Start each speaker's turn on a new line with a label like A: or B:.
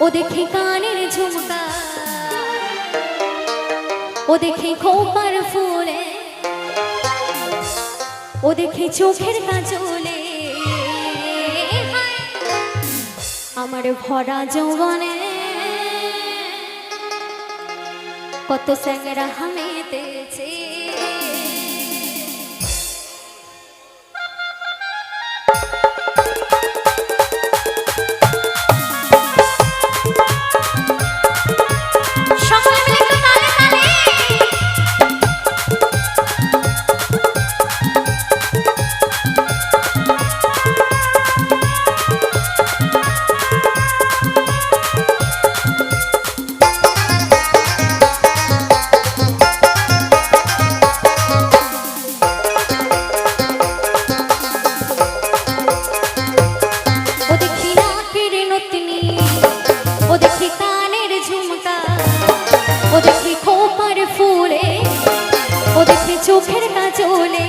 A: ও দেখে কানের ঝুমকা। ও দেখে খোপার ফুলে। ও দেখে চোখের কাজলে। আমার ভরা যৌবনে কত স্যাংরা হামেতেছে চোখের কাজলে।